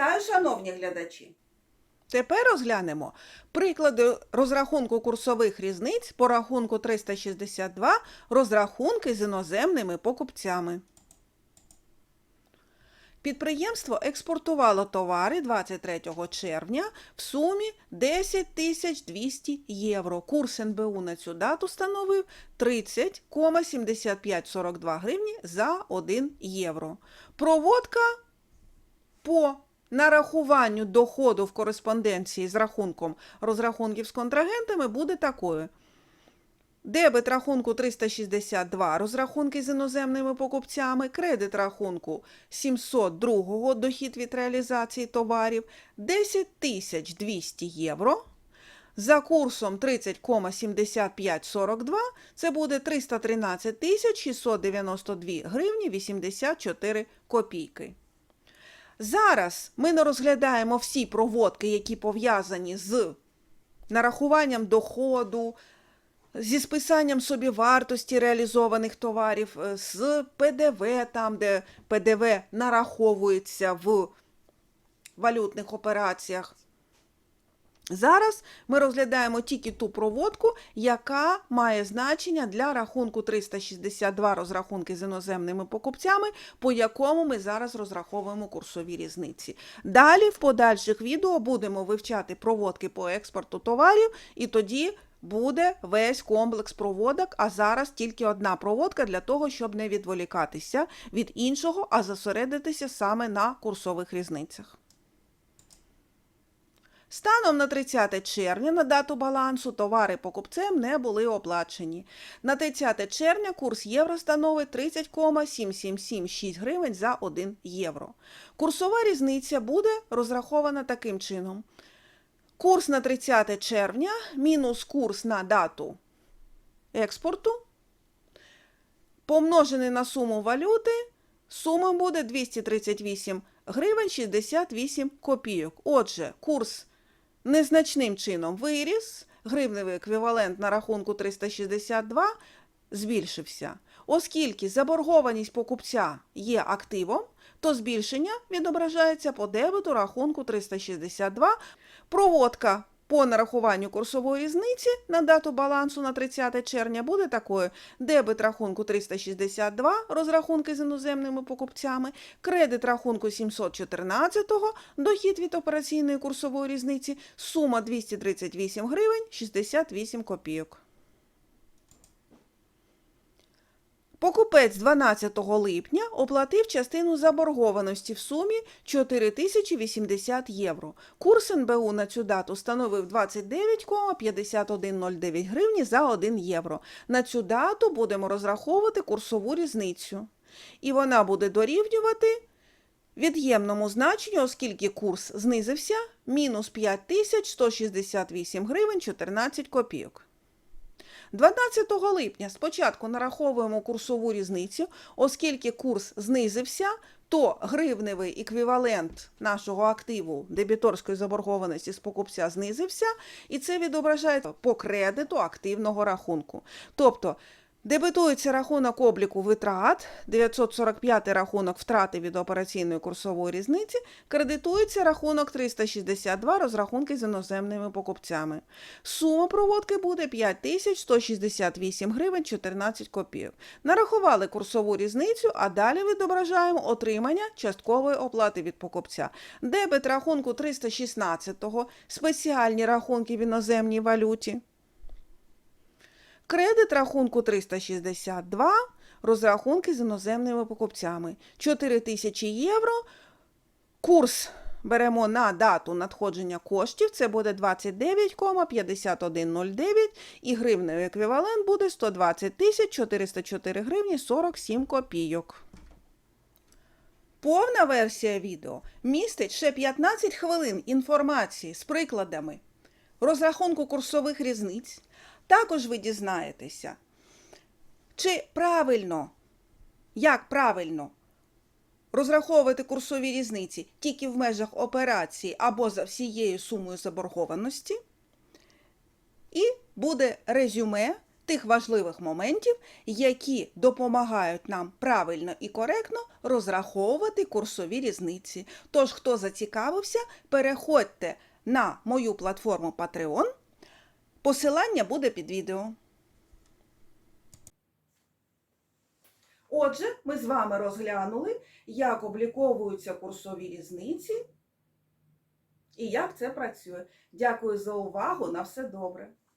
Вітаю, шановні глядачі! Тепер розглянемо приклади розрахунку курсових різниць по рахунку 362 розрахунки з іноземними покупцями. Підприємство експортувало товари 23 червня в сумі 10 200 євро. Курс НБУ на цю дату становив 30,7542 гривні за 1 євро. Проводка по нарахуванню доходу в кореспонденції з рахунком розрахунків з контрагентами буде такою. Дебет рахунку 362 розрахунки з іноземними покупцями, кредит рахунку 702 дохід від реалізації товарів 10 200 євро. За курсом 30,7542 це буде 313 692 гривні 84 копійки. Зараз ми не розглядаємо всі проводки, які пов'язані з нарахуванням доходу, зі списанням собівартості реалізованих товарів, е, з ПДВ, там, де ПДВ нараховується в валютних операціях. Зараз ми розглядаємо тільки ту проводку, яка має значення для рахунку 362 розрахунки з іноземними покупцями, по якому ми зараз розраховуємо курсові різниці. Далі в подальших відео будемо вивчати проводки по експорту товарів, і тоді буде весь комплекс проводок, а зараз тільки одна проводка для того, щоб не відволікатися від іншого, а зосередитися саме на курсових різницях. Станом на 30 червня на дату балансу товари покупцем не були оплачені. На 30 червня курс євро становить 30,7776 гривень за 1 євро. Курсова різниця буде розрахована таким чином. Курс на 30 червня мінус курс на дату експорту помножений на суму валюти, сума буде 238 гривень 68 копійок. Отже, курс незначним чином виріс, гривневий еквівалент на рахунку 362 збільшився. Оскільки заборгованість покупця є активом, то збільшення відображається по дебету рахунку 362. Проводка по нарахуванню курсової різниці на дату балансу на 30 червня буде такою: дебет рахунку 362, розрахунки з іноземними покупцями, кредит рахунку 714, дохід від операційної курсової різниці, сума 238 гривень 68 копійок. Покупець 12 липня оплатив частину заборгованості в сумі 4080 євро. Курс НБУ на цю дату становив 29,5109 гривні за 1 євро. На цю дату будемо розраховувати курсову різницю. І вона буде дорівнювати від'ємному значенню, оскільки курс знизився, мінус 5168 гривень 14 копійок. 12 липня спочатку нараховуємо курсову різницю, оскільки курс знизився, то гривневий еквівалент нашого активу дебіторської заборгованості з покупця знизився, і це відображається по кредиту активного рахунку. Тобто Дебетується рахунок обліку витрат, 945 рахунок втрати від операційної курсової різниці, кредитується рахунок 362 розрахунки з іноземними покупцями. Сума проводки буде 5168 гривень 14 копійок. Нарахували курсову різницю, а далі відображаємо отримання часткової оплати від покупця. Дебет рахунку 316, спеціальні рахунки в іноземній валюті. Кредит рахунку 362, розрахунки з іноземними покупцями. 4 тисячі євро. Курс беремо на дату надходження коштів, це буде 29,5109 і гривневий еквівалент буде 120 тисяч 404 гривні 47 копійок. Повна версія відео містить ще 15 хвилин інформації з прикладами розрахунку курсових різниць. Також ви дізнаєтеся, чи правильно, як правильно розраховувати курсові різниці тільки в межах операції або за всією сумою заборгованості. І буде резюме тих важливих моментів, які допомагають нам правильно і коректно розраховувати курсові різниці. Тож, хто зацікавився, переходьте на мою платформу Patreon. Посилання буде під відео. Отже, ми з вами розглянули, як обліковуються курсові різниці і як це працює. Дякую за увагу. На все добре.